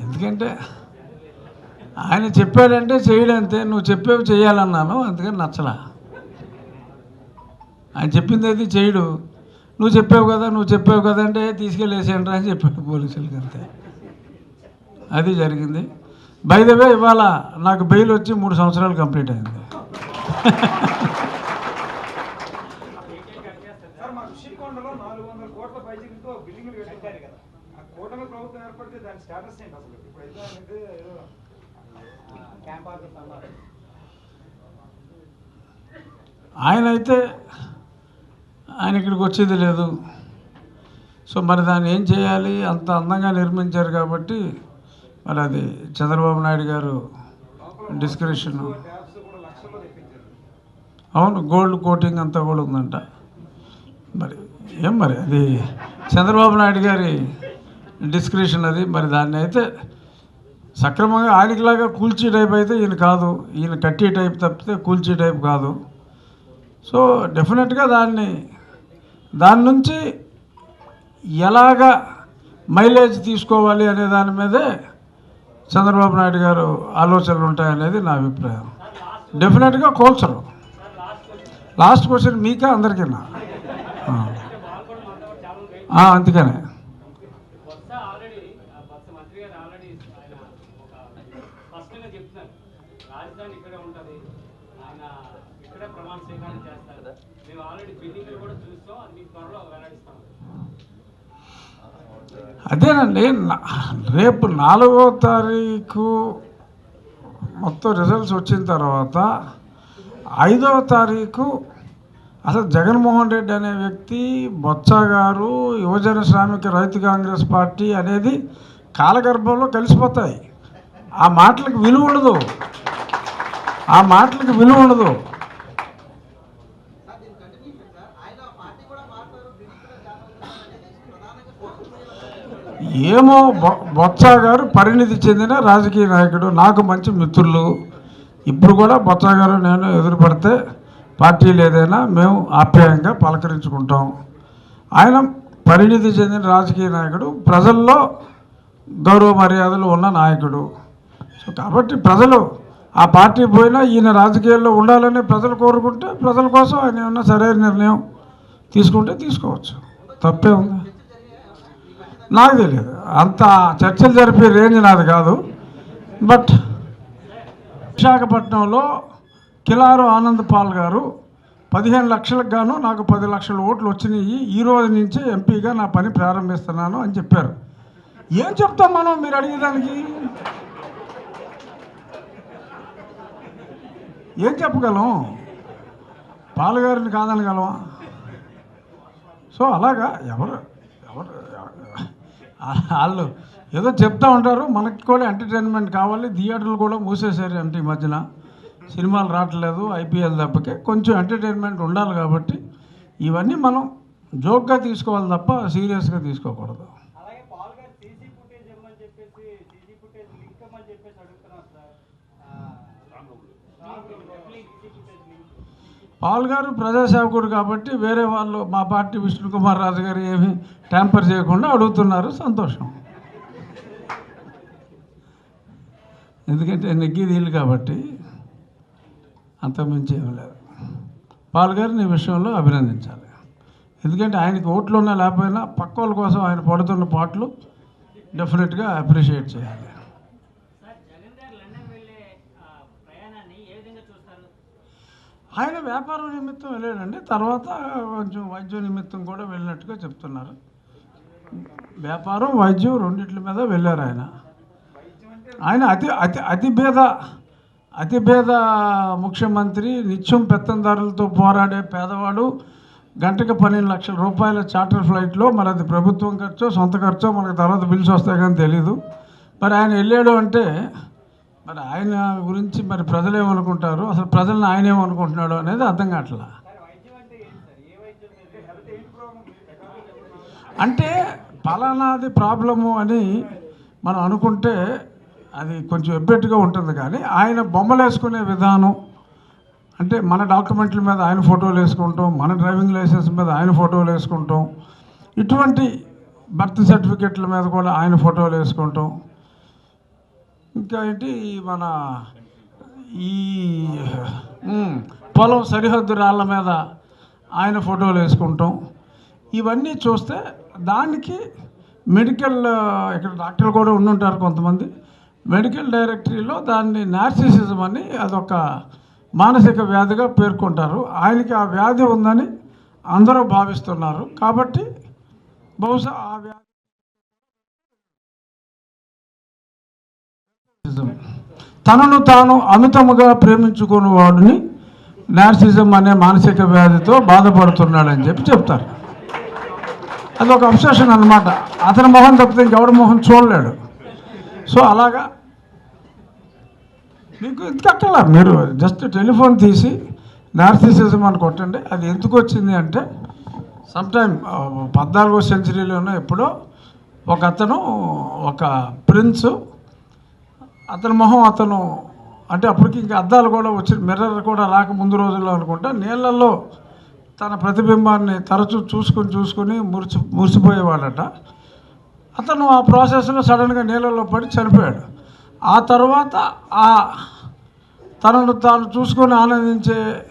ఎందుకంటే ఆయన చెప్పాడంటే చేయడంతే నువ్వు చెప్పేవి చేయాలన్నాను అందుకని నచ్చలా. ఆయన చెప్పింది అది చేయడు. నువ్వు చెప్పావు కదా నువ్వు చెప్పావు కదా అంటే తీసుకెళ్ళేసేయండి అని చెప్పాడు పోలీసులకి అంతే. అది జరిగింది. బైదవే ఇవాళ నాకు బెయిల్ వచ్చి మూడు సంవత్సరాలు కంప్లీట్ అయింది సార్ మా ఋషికొండలో నాలుగు వందల కోట్ల పైచిలతో బిల్డింగ్లు కట్టారు. కదా. ఆ కూటమి ప్రభుత్వం ఏర్పడితే దాని స్టేటస్ ఏంటి అసలు? ఇప్పుడు అయితే అనేది ఏదో క్యాంప్ ఆఫీస్ అన్నారు. ఆయన అయితే ఆయన ఇక్కడికి వచ్చేది లేదు. సో మరి దాన్ని ఏం చేయాలి? అంత అందంగా నిర్మించారు కాబట్టి మరి అది చంద్రబాబు నాయుడు గారు డిస్క్రిప్షన్. అవును గోల్డ్ కోటింగ్ అంతా కూడా ఉందంట. మరి ఏం మరి అది చంద్రబాబు నాయుడు గారి డిస్క్రిప్షన్ అది. మరి దాన్ని అయితే సక్రమంగా ఆయనకిలాగా కూల్చే టైప్ అయితే ఈయన కాదు. ఈయన కట్టే టైప్ తప్పితే కూల్చే టైప్ కాదు. సో డెఫినెట్గా దాన్ని దాని నుంచి ఎలాగ మైలేజ్ తీసుకోవాలి అనే దాని మీదే చంద్రబాబు నాయుడు గారు ఆలోచనలు ఉంటాయనేది నా అభిప్రాయం. డెఫినెట్గా కోల్చరు. లాస్ట్ క్వశ్చన్ మీకా అందరికీనా? అందుకనే. అదేనండి రేపు నాలుగో తారీఖు మొత్తం రిజల్ట్స్ వచ్చిన తర్వాత ఐదవ తారీఖు అసలు జగన్మోహన్ రెడ్డి అనే వ్యక్తి బొత్స గారు యువజన శ్రామిక రైతు కాంగ్రెస్ పార్టీ అనేది కాలగర్భంలో కలిసిపోతాయి. ఆ మాటలకు విలువ ఉండదు. ఆ మాటలకు విలువ ఉండదు. ఏమో బొ- బొత్స గారు పరిణితి చెందిన రాజకీయ నాయకుడు నాకు మంచి మిత్రులు. ఇప్పుడు కూడా బొత్స గారు నేను ఎదురుపడితే పార్టీలు ఏదైనా మేము ఆప్యాయంగా పలకరించుకుంటాం. ఆయన పరిణితి చెందిన రాజకీయ నాయకుడు ప్రజల్లో గౌరవ మర్యాదలు ఉన్న నాయకుడు. సో కాబట్టి ప్రజలు ఆ పార్టీ పోయినా ఈయన రాజకీయాల్లో ఉండాలని ప్రజలు కోరుకుంటే ప్రజల కోసం ఆయన ఏమన్నా సరైన నిర్ణయం తీసుకుంటే తీసుకోవచ్చు. తప్పే ఉంది. నాకు తెలియదు. అంత చర్చలు జరిపే రేంజ్ నాది కాదు. బట్ విశాఖపట్నంలో కిలారు ఆనంద్ పాల్ గారు పదిహేను లక్షలకు గాను నాకు పది లక్షల ఓట్లు వచ్చినాయి. ఈ రోజు నుంచే ఎంపీగా నా పని ప్రారంభిస్తున్నాను అని చెప్పారు. ఏం చెప్తాం మనం మీరు అడిగేదానికి ఏం చెప్పగలం? పాలగారిని కాదనగలమా సో అలాగా ఎవరు ఎవరు వాళ్ళు ఏదో చెప్తా ఉంటారు. మనకి కూడా ఎంటర్టైన్మెంట్ కావాలి. థియేటర్లు కూడా మూసేశారు అంటే ఈ మధ్యన. సినిమాలు రావట్లేదు ఐపీఎల్ తప్పకే కొంచెం ఎంటర్టైన్మెంట్ ఉండాలి కాబట్టి ఇవన్నీ మనం జోక్గా తీసుకోవాలి తప్ప సీరియస్గా తీసుకోకూడదు. పాల్ గారు ప్రజాసేవకుడు కాబట్టి వేరే వాళ్ళు మా పార్టీ విష్ణు కుమార్ రాజు గారు ఏమి ట్యాంపర్ చేయకుండా అడుగుతున్నారు. సంతోషం. ఎందుకంటే నెగ్గిది వీళ్ళు కాబట్టి అంతమించి ఏం లేదు. పాల్ గారిని ఈ విషయంలో అభినందించాలి. ఎందుకంటే ఆయనకి ఓట్లు ఉన్నా లేకపోయినా పక్క వాళ్ళ కోసం ఆయన పడుతున్న పాటలు డెఫినెట్గా అప్రిషియేట్ చేయాలి. ఆయన వ్యాపారం నిమిత్తం వెళ్ళాడండి. తర్వాత కొంచెం వైద్య నిమిత్తం కూడా వెళ్ళినట్టుగా చెప్తున్నారు. వ్యాపారం వైద్యం రెండిట్ల మీద వెళ్ళారు ఆయన. ఆయన అతి అతి అతి భేద అతిపేద ముఖ్యమంత్రి నిత్యం పెత్తందారులతో పోరాడే పేదవాడు గంటకు పన్నెండు లక్షల రూపాయల చార్టర్ ఫ్లైట్లో మరి అది ప్రభుత్వం ఖర్చో సొంత ఖర్చో మనకు తర్వాత బిల్స్ వస్తాయి కానీ తెలీదు. మరి ఆయన వెళ్ళాడు అంటే మరి ఆయన గురించి మరి ప్రజలు ఏమనుకుంటారు? అసలు ప్రజలను ఆయన ఏమనుకుంటున్నాడు అనేది అర్థం కావట్లా? అంటే అంటే పలానాది ప్రాబ్లము అని మనం అనుకుంటే అది కొంచెం ఎబ్బెట్టుగా ఉంటుంది కానీ ఆయన బొమ్మలు వేసుకునే విధానం అంటే మన డాక్యుమెంట్ల మీద ఆయన ఫోటోలు వేసుకుంటాం మన డ్రైవింగ్ లైసెన్స్ మీద ఆయన ఫోటోలు వేసుకుంటాం ఇటువంటి బర్త్ సర్టిఫికెట్ల మీద కూడా ఆయన ఫోటోలు వేసుకుంటాం. ఇంకా ఏంటి మన ఈ పొలం సరిహద్దు రాళ్ళ మీద ఆయన ఫోటోలు వేసుకుంటాం. ఇవన్నీ చూస్తే దానికి మెడికల్ ఇక్కడ డాక్టర్లు కూడా ఉండుంటారు కొంతమంది మెడికల్ డైరెక్టరీలో దాన్ని నార్సిసిజం అని అదొక మానసిక వ్యాధిగా పేర్కొంటారు. ఆయనకి ఆ వ్యాధి ఉందని అందరూ భావిస్తున్నారు. కాబట్టి బహుశా ఆ వ్యాధి తనను తాను అమితముగా ప్రేమించుకుని వాడిని నార్సిజం అనే మానసిక వ్యాధితో బాధపడుతున్నాడని చెప్పి చెప్తారు. అది ఒక అబ్సెషన్ అనమాట అతని మొహం తప్పితే ఇంకెవడి మొహం చూడలేడు. సో అలాగా మీకు ఇంతకల్లా మీరు. జస్ట్ టెలిఫోన్ తీసి నార్సిసిజం అని కొట్టండి. అది ఎందుకు వచ్చింది అంటే సమ్టైమ్ పద్నాలుగో సెంచరీలోనే ఎప్పుడో ఒక అతను ఒక ప్రిన్స్ అతని మొహం అతను అంటే అప్పటికి ఇంకా అద్దాలు కూడా వచ్చి మిర్రర్ కూడా రాక ముందు రోజుల్లో అనుకుంటా నీళ్ళల్లో తన ప్రతిబింబాన్ని తరచూ చూసుకొని చూసుకొని మురిచి మురిసిపోయేవాడట. అతను ఆ ప్రాసెస్లో సడన్గా నీళ్ళల్లో పడి చనిపోయాడు. ఆ తర్వాత ఆ తనను తాను చూసుకొని ఆనందించే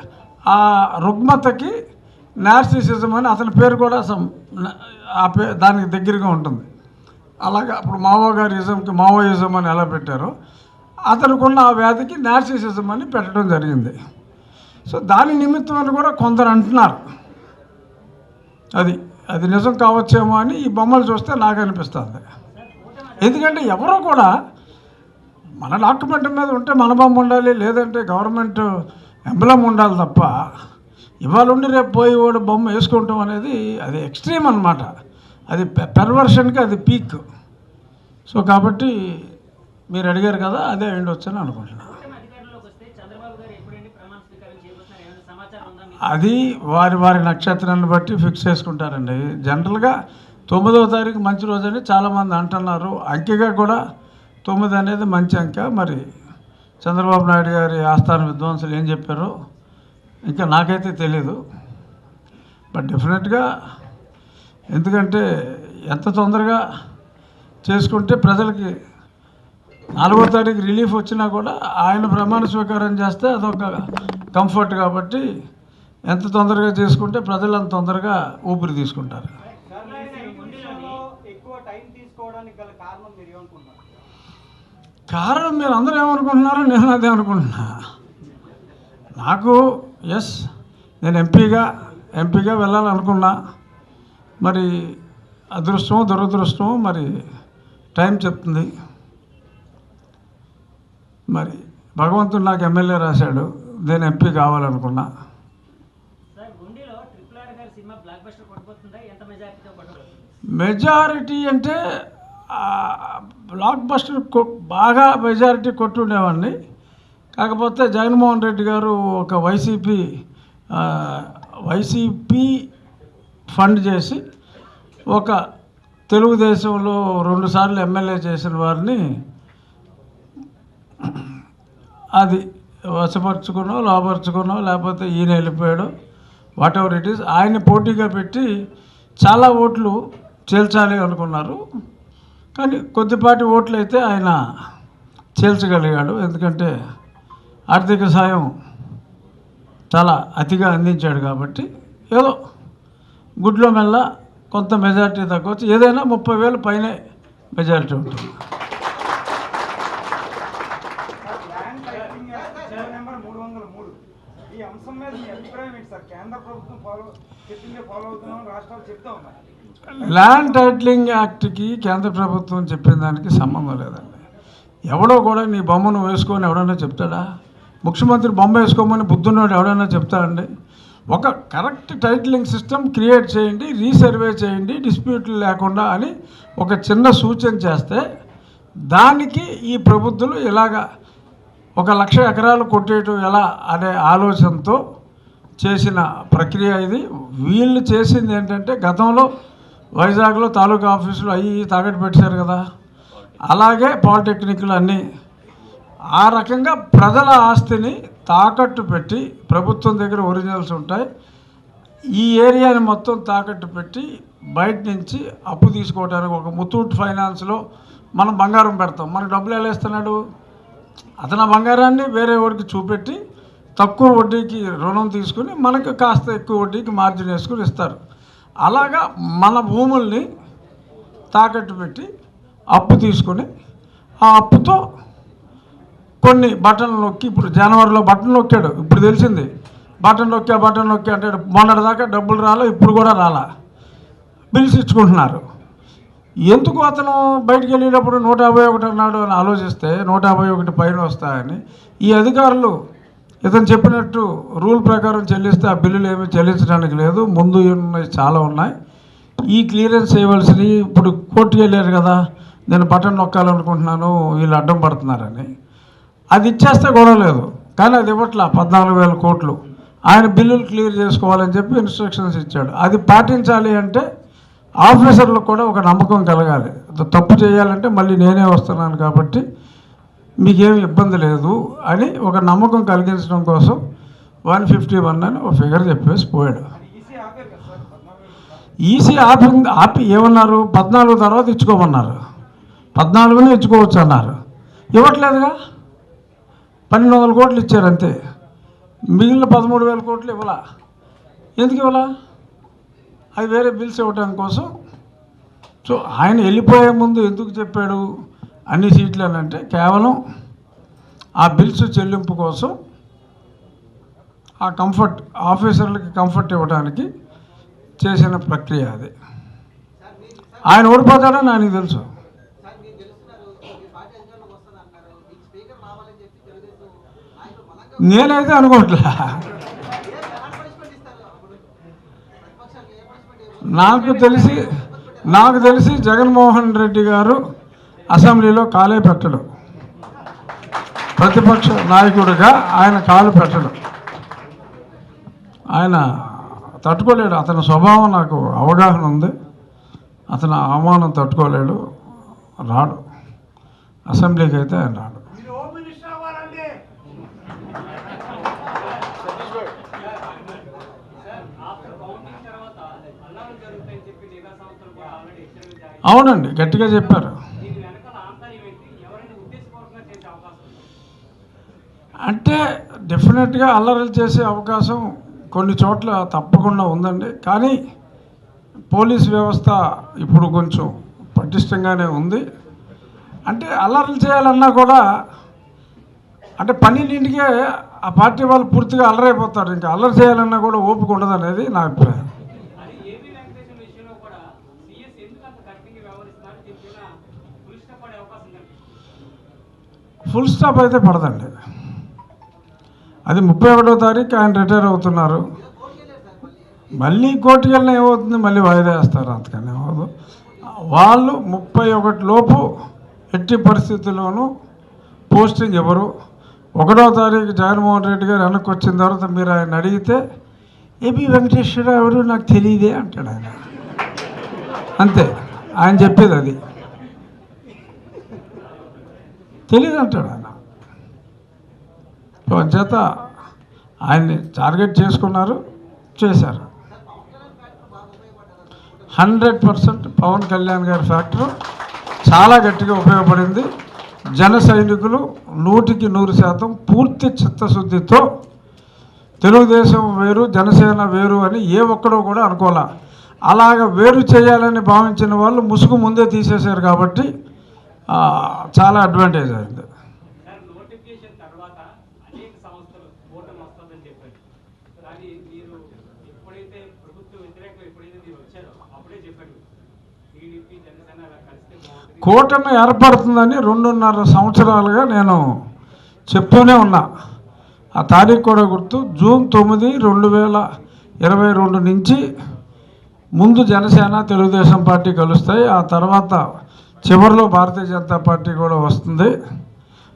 ఆ రుగ్మతకి నార్సిసిజం అని అతని పేరు కూడా some- ఆ పే దానికి దగ్గరగా ఉంటుంది. అలాగా అప్పుడు మావో గారి మావోయిజం అని ఎలా పెట్టారో అతనుకున్న ఆ వ్యాధికి నార్సిసిజం అని పెట్టడం జరిగింది. సో దాని నిమిత్తం అని కూడా కొందరు అంటున్నారు. అది అది నిజం కావచ్చేమో అని ఈ బొమ్మలు చూస్తే నాకు అనిపిస్తుంది. ఎందుకంటే ఎవరో కూడా మన డాక్యుమెంట్ మీద ఉంటే మన బొమ్మ ఉండాలి లేదంటే గవర్నమెంట్ ఎంబలం ఉండాలి తప్ప ఇవాళ ఉండి రేపు పోయి వాడు బొమ్మ వేసుకుంటాం అనేది అది ఎక్స్ట్రీమ్ అనమాట అది పెర్వర్షన్కి అది పీక్. సో కాబట్టి మీరు అడిగారు కదా అదే ఉండొచ్చు అనుకుంటున్నాను. అది వారి వారి నక్షత్రాన్ని బట్టి ఫిక్స్ చేసుకుంటారండి. జనరల్గా తొమ్మిదవ తారీఖు మంచి రోజు అని చాలామంది అంటున్నారు. అంకెగా కూడా తొమ్మిది అనేది మంచి అంక. మరి చంద్రబాబు నాయుడు గారి ఆస్థాన విద్వాంసులు ఏం చెప్పారో? ఇంకా నాకైతే తెలీదు. బట్ డెఫినెట్గా ఎందుకంటే ఎంత తొందరగా చేసుకుంటే ప్రజలకి నాలుగో తారీఖు రిలీఫ్ వచ్చినా కూడా ఆయన ప్రమాణ స్వీకారం చేస్తే అదొక కంఫర్ట్ కాబట్టి ఎంత తొందరగా చేసుకుంటే ప్రజలు అంత తొందరగా ఊపిరి తీసుకుంటారు. కారణం మీరు అందరూ ఏమనుకుంటున్నారో? నేను అదే అనుకుంటున్నా. నాకు ఎస్ నేను ఎంపీగా ఎంపీగా వెళ్ళాలనుకున్నా. మరి అదృష్టమో దురదృష్టమో మరి టైం చెప్తుంది. మరి భగవంతుడు నాకు ఎమ్మెల్యే రాశాడు. నేను ఎంపీ కావాలనుకున్నా. మెజారిటీ అంటే బ్లాక్ బస్టర్ కొ- బాగా మెజారిటీ కొట్టుండేవాడిని. కాకపోతే జగన్మోహన్ రెడ్డి గారు ఒక వైసీపీ వైసీపీ ఫండ్ చేసి ఒక తెలుగుదేశంలో రెండుసార్లు ఎమ్మెల్యే చేసిన వారిని అది వశపరుచుకునో లోపరుచుకునో లేకపోతే ఈయన వెళ్ళిపోయాడు వాట్ ఎవర్ ఇట్ ఈస్ ఆయన పోటీగా పెట్టి చాలా ఓట్లు చేల్చాలి అనుకున్నారు. కానీ కొద్దిపాటి ఓట్లు అయితే ఆయన చేల్చగలిగాడు. ఎందుకంటే ఆర్థిక సాయం చాలా అతిగా అందించాడు కాబట్టి ఏదో గుడ్లో మెల్ల కొంత మెజారిటీ తగ్గవచ్చు. ఏదైనా ముప్పై వేలు పైనే మెజారిటీ ఉంటుంది. ఈ అంశం మీద మీ అభిప్రాయం ఏంటి సార్? కేంద్ర ప్రభుత్వం ఫాలో చెప్పిందే ఫాలో అవుతున్నాం రాష్ట్రాలు చెప్తా ఉన్నాయి. ల్యాండ్ టైటిలింగ్ యాక్ట్కి కేంద్ర ప్రభుత్వం చెప్పిన దానికి సంబంధం లేదండి. ఎవడో కూడా నీ బొమ్మను వేసుకొని ఎవడన్నా చెప్తాడా? ముఖ్యమంత్రి బొమ్మ వేసుకోమని బుద్ధున్నాడు ఎవడన్నా చెప్తాడండి? ఒక కరెక్ట్ టైటిలింగ్ సిస్టమ్ క్రియేట్ చేయండి రీసర్వే చేయండి డిస్ప్యూట్లు లేకుండా అని ఒక చిన్న సూచన చేస్తే దానికి ఈ ప్రభుత్వాలు ఇలాగా ఒక లక్ష ఎకరాలు కొట్టేయటం ఎలా అనే ఆలోచనతో చేసిన ప్రక్రియ ఇది. వీళ్ళు చేసింది ఏంటంటే గతంలో వైజాగ్లో తాలూకా ఆఫీసులు అవి తాగట్టు పెట్టారు కదా. అలాగే పాలిటెక్నిక్లు అన్నీ. ఆ రకంగా ప్రజల ఆస్తిని తాకట్టు పెట్టి ప్రభుత్వం దగ్గర ఒరిజినల్స్ ఉంటాయి. ఈ ఏరియాని మొత్తం తాకట్టు పెట్టి బయట నుంచి అప్పు తీసుకోవడానికి ఒక ముతూట్ ఫైనాన్స్లో మనం బంగారం పెడతాం. మన డబ్బులు ఎలా ఇస్తున్నాడు? అతను బంగారాన్ని వేరే వాడికి చూపెట్టి తక్కువ వడ్డీకి రుణం తీసుకుని మనకు కాస్త ఎక్కువ వడ్డీకి మార్జిన్ వేసుకుని ఇస్తారు. అలాగా మన భూముల్ని తాకట్టు పెట్టి అప్పు తీసుకొని ఆ అప్పుతో కొన్ని బటన్లు నొక్కి ఇప్పుడు జనవరిలో బటన్ నొక్కాడు ఇప్పుడు తెలిసింది. బటన్ నొక్కా బటన్ నొక్కా అంటే మొన్నటిదాకా డబ్బులు రాలా ఇప్పుడు కూడా రాలా. బిల్స్ ఇచ్చుకుంటున్నారు. ఎందుకు అతను బయటికి వెళ్ళేటప్పుడు నూట యాభై ఒకటి అన్నాడు అని ఆలోచిస్తే నూట యాభై ఒకటి పైన వస్తాయని ఈ అధికారులు ఇతను చెప్పినట్టు రూల్ ప్రకారం చెల్లిస్తే ఆ బిల్లులు ఏమీ చెల్లించడానికి లేదు. ముందు ఉన్నాయి చాలా ఉన్నాయి. ఈ క్లియరెన్స్ చేయవలసినవి ఇప్పుడు కోర్టుకు వెళ్ళారు కదా నేను బటన్ నొక్కాలనుకుంటున్నాను వీళ్ళు అడ్డం పడుతున్నారని. అది ఇచ్చేస్తే గొడవ లేదు కానీ అది ఇవ్వట్లా పద్నాలుగు వేల కోట్లు. ఆయన బిల్లులు క్లియర్ చేసుకోవాలని చెప్పి ఇన్స్ట్రక్షన్స్ ఇచ్చాడు. అది పాటించాలి అంటే ఆఫీసర్లకు కూడా ఒక నమ్మకం కలగాలి. తప్పు చేయాలంటే మళ్ళీ నేనే వస్తున్నాను కాబట్టి మీకేం ఇబ్బంది లేదు అని ఒక నమ్మకం కలిగించడం కోసం వన్ ఫిఫ్టీ వన్ అని ఒక ఫిగర్ చెప్పేసి పోయాడు. ఈసీ ఈసీ ఆపి ఆపి ఏమన్నారు? పద్నాలుగు తర్వాత ఇచ్చుకోమన్నారు. పద్నాలుగునే ఇచ్చుకోవచ్చు అన్నారు. ఇవ్వట్లేదుగా? పన్నెండు వందల కోట్లు ఇచ్చారు అంతే. మిగిలిన పదమూడు వేల కోట్లు ఇవ్వలా? ఎందుకు ఇవ్వలా? అది వేరే బిల్స్ ఇవ్వడం కోసం. సో ఆయన వెళ్ళిపోయే ముందు ఎందుకు చెప్పాడు? అన్ని సీట్లు అని అంటే కేవలం ఆ బిల్స్ చెల్లింపు కోసం ఆ కంఫర్ట్ ఆఫీసర్లకి కంఫర్ట్ ఇవ్వడానికి చేసిన ప్రక్రియ అది. ఆయన ఓడిపోతాడని ఆయనకు తెలుసు. నేనైతే అనుకోవట్లే నాకు తెలిసి నాకు తెలిసి జగన్మోహన్ రెడ్డి గారు అసెంబ్లీలో కాలే పెట్టడు. ప్రతిపక్ష నాయకుడిగా ఆయన కాలు పెట్టడు. ఆయన తట్టుకోలేడు. అతని స్వభావం నాకు అవగాహన ఉంది. అతను అవమానం తట్టుకోలేడు. రాడు. అసెంబ్లీకి అయితే ఆయన రాడు. ఆఫ్టర్ కౌంటింగ్ తర్వాత అల్లాలు జరుగుతాయని చెప్పి నిఘా సంస్థలు కూడా ఆల్రెడీ హెచ్చరికలు జారీ అవునండి గట్టిగా చెప్పారు దీని వెనకాల ఆంతర్యం ఏంటి ఎవరైనా ఉద్దేశపూర్వకంగా చేసే అవకాశం ఉంది అంటే డెఫినెట్గా అల్లరలు చేసే అవకాశం కొన్ని చోట్ల తప్పకుండా ఉందండి. కానీ పోలీస్ వ్యవస్థ ఇప్పుడు కొంచెం పటిష్టంగానే ఉంది. అంటే అల్లర్లు చేయాలన్నా కూడా అంటే పన్నెండింటికే ఆ పార్టీ వాళ్ళు పూర్తిగా అల్లరైపోతారు. ఇంకా అల్లరి చేయాలన్నా కూడా ఓపిక ఉండదు అనేది నా అభిప్రాయం. ఫుల్ స్టాప్ అయితే పడదండి. అది ముప్పై ఒకటో తారీఖు ఆయన రిటైర్ అవుతున్నారు. మళ్ళీ కోర్టుకి వెళ్ళినా ఏమవుతుంది? మళ్ళీ వాయిదా వేస్తారు. అంతకని ఏమవుతుంది వాళ్ళు ముప్పై ఒకటి లోపు ఎట్టి పరిస్థితుల్లోనూ పోస్టింగ్ ఎవరు ఒకటో తారీఖు జగన్మోహన్ రెడ్డి గారు వెనక్కి వచ్చిన తర్వాత మీరు ఆయన అడిగితే ఏబి వెంకటేశ్వర ఎవరు? నాకు తెలియదే అంటాడు ఆయన. అంతే. ఆయన చెప్పేది అది. తెలియదు అంటాడు ఆయన. చేత ఆయన్ని టార్గెట్ చేసుకున్నారు చేశారు. హండ్రెడ్ పర్సెంట్ పవన్ కళ్యాణ్ గారి ఫ్యాక్టర్ చాలా గట్టిగా ఉపయోగపడింది. జన సైనికులు నూటికి నూరు శాతం పూర్తి చిత్తశుద్ధితో తెలుగుదేశం వేరు జనసేన వేరు అని ఏ ఒక్కడో కూడా అనుకోలే. అలాగ వేరు చేయాలని భావించిన వాళ్ళు ముసుగు ముందే తీసేశారు కాబట్టి చాలా అడ్వాంటేజ్ అయింది సార్ నోటిఫికేషన్ తర్వాత అనేక సంస్థలు కూటమి వస్తుందని చెప్పారు కానీ మీరు ఎప్పుడైతే ప్రభుత్వ వ్యతిరేకం ఎప్పుడైతే మీరు వచ్చారో అప్పుడే చెప్పారు టీడీపీ జనసేన అలా కలిస్తే బాగుంటుంది కూటమి ఏర్పడుతుందని రెండున్నర సంవత్సరాలుగా నేను చెప్తూనే ఉన్నా. ఆ తారీఖు కూడా గుర్తు జూన్ తొమ్మిది రెండు వేల ఇరవై రెండు నుంచి ముందు జనసేన తెలుగుదేశం పార్టీ కలుస్తాయి. ఆ తర్వాత చివరిలో భారతీయ జనతా పార్టీ కూడా వస్తుంది.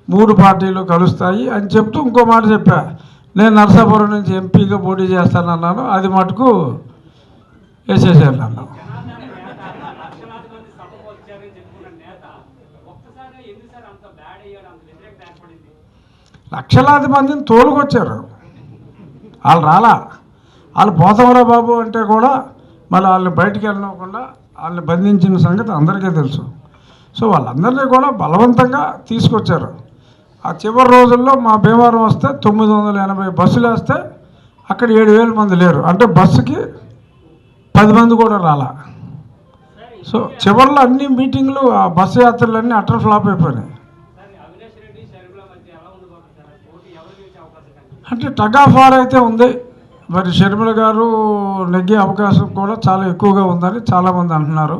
మూడు పార్టీలు కలుస్తాయి అని చెప్తూ ఇంకో మాట చెప్పా. నేను నరసాపురం నుంచి ఎంపీగా పోటీ చేస్తానన్నాను. అది మటుకు వేసేసాను అన్నాను లక్షలాది మందిని తోలుకొచ్చారు. వాళ్ళు రాలా. వాళ్ళు పోతమరా బాబు అంటే కూడా మళ్ళీ వాళ్ళని బయటికి వెళ్ళనివ్వకుండా వాళ్ళని బంధించిన సంగతి అందరికీ తెలుసు. సో వాళ్ళందరినీ కూడా బలవంతంగా తీసుకొచ్చారు. ఆ చివరి రోజుల్లో మా భీమవరం వస్తే తొమ్మిది వందల ఎనభై బస్సులు వేస్తే అక్కడ ఏడు వేల మంది లేరు. అంటే బస్సుకి పది మంది కూడా రాలా. సో చివరిలో అన్ని మీటింగ్లు ఆ బస్సు యాత్రలన్నీ అటర్ ఫ్లాప్ అయిపోయినాయి సార్ అవినాష్ రెడ్డి షర్మిల మధ్య ఎలా ఉండబోతుంది సార్ పోటీ ఎవరు గెలిచే అవకాశం కనిపిస్తుంది అంటే టగ్ ఆఫ్ వార్ అయితే ఉంది. మరి షర్మిల గారు నెగ్గే అవకాశం కూడా చాలా ఎక్కువగా ఉందని చాలామంది అంటున్నారు.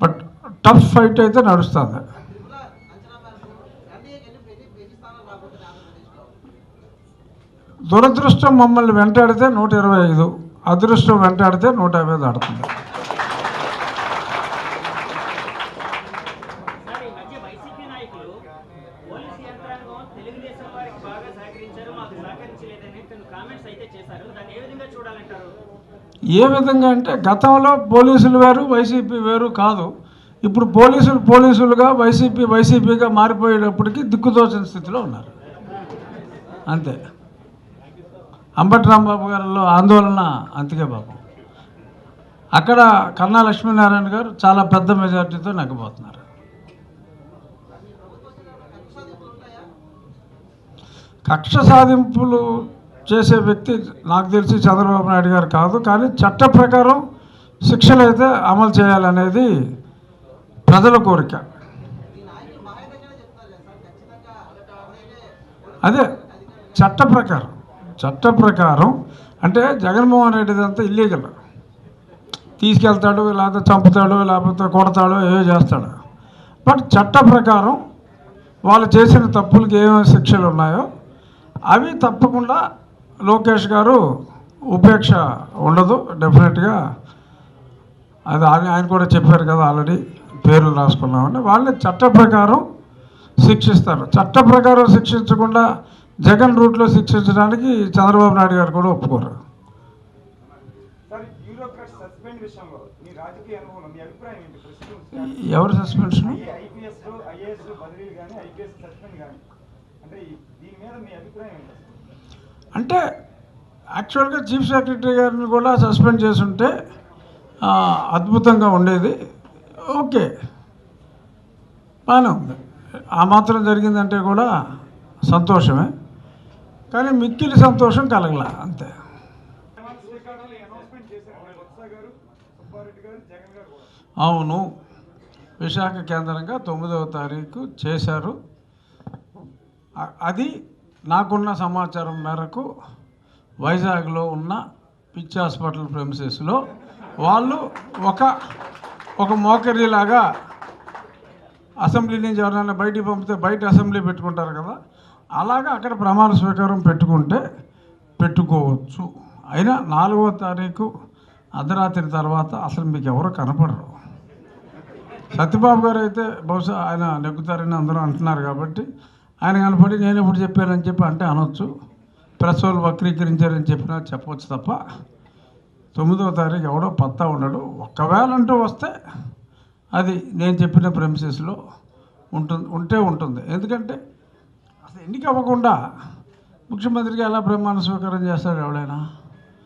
బట్ టఫ్ ఫైట్ అయితే నడుస్తుంది. దురదృష్టం మమ్మల్ని వెంటాడితే నూట ఇరవై ఐదు అదృష్టం వెంటాడితే నూట యాభై దాడుతుంది సార్ ఈ మధ్య వైసీపీ నాయకులు పోలీసు యంత్రాంగం తెలుగుదేశం వారికి బాగా సహకరించారు మాకు సహకరించలేదని కొన్ని కామెంట్స్ అయితే చేశారు దాన్ని ఏ విధంగా అంటే గతంలో పోలీసులు వేరు వైసీపీ వేరు కాదు. ఇప్పుడు పోలీసులు పోలీసులుగా వైసీపీ వైసీపీగా మారిపోయేటప్పటికీ దిక్కుతోచిన స్థితిలో ఉన్నారు. అంతే. అంబటి రాంబాబు గారిలో ఆందోళన అంతకే బాబు. అక్కడ కన్నా లక్ష్మీనారాయణ గారు చాలా పెద్ద మెజార్టీతో నెగ్గబోతున్నారు కక్ష సాధింపులు చేసే వ్యక్తి నాకు తెలిసి చంద్రబాబు నాయుడు గారు కాదు కానీ చట్ట ప్రకారం శిక్షలు అయితే అమలు చేయాలనేది ప్రజల కోరిక. అదే చట్ట ప్రకారం. చట్ట ప్రకారం అంటే జగన్మోహన్ రెడ్డిది అంతా ఇల్లీగల్ తీసుకెళ్తాడు లేకపోతే చంపుతాడు లేకపోతే కొడతాడు ఏవో చేస్తాడు. బట్ చట్ట ప్రకారం వాళ్ళు చేసిన తప్పులకి ఏమేమి శిక్షలు ఉన్నాయో అవి తప్పకుండా లోకేష్ గారు ఉపేక్ష ఉండదు డెఫినెట్గా అది ఆయన ఆయన కూడా చెప్పారు కదా ఆల్రెడీ పేర్లు రాసుకున్నామని. వాళ్ళని చట్ట ప్రకారం శిక్షిస్తారు. చట్ట ప్రకారం శిక్షించకుండా జగన్ రూట్లో శిక్షించడానికి చంద్రబాబు నాయుడు గారు కూడా ఒప్పుకోరు. ఎవరు సస్పెన్షన్ అంటే ఈ- దీని మీద మీ అభిప్రాయం ఏంటి? అసలు? అంటే యాక్చువల్గా చీఫ్ సెక్రటరీ గారిని కూడా సస్పెండ్ చేసుంటే అద్భుతంగా ఉండేది. ఓకే. బాగానే ఉంది. ఆ మాత్రం జరిగిందంటే కూడా సంతోషమే. కానీ మిక్కిలి సంతోషం కలగల అంతే. అవును. విశాఖ కేంద్రంగా తొమ్మిదవ తారీఖు చేశారు. అది నాకున్న సమాచారం మేరకు వైజాగ్లో ఉన్న పిచ్ హాస్పిటల్ ప్రెమిసెస్లో వాళ్ళు ఒక ఒక మోకరిలాగా అసెంబ్లీ నుంచి ఎవరైనా బయటికి పంపితే బయట అసెంబ్లీ పెట్టుకుంటారు కదా అలాగా అక్కడ ప్రమాణ స్వీకారం పెట్టుకుంటే పెట్టుకోవచ్చు. అయినా నాలుగవ తారీఖు అర్ధరాత్రి తర్వాత అసలు మీకు ఎవరు కనపడరు. సత్యబాబు గారు అయితే బహుశా ఆయన నెగ్గుతారని అందరూ అంటున్నారు కాబట్టి ఆయన కనపడి నేను ఎప్పుడు చెప్పానని చెప్పి అంటే అనొచ్చు. ప్రెస్ వాళ్ళు వక్రీకరించారని చెప్పినా చెప్పవచ్చు తప్ప తొమ్మిదవ తారీఖు ఎవడో పత్తా ఉండడు. ఒక్కవేళ అంటూ వస్తే అది నేను చెప్పిన ప్రెమిసెస్లో ఉంటుంది ఉంటే ఉంటుంది. ఎందుకంటే అసలు ఎన్నిక అవ్వకుండా ముఖ్యమంత్రికి ఎలా ప్రమాణ స్వీకారం చేస్తాడు ఎవడైనా?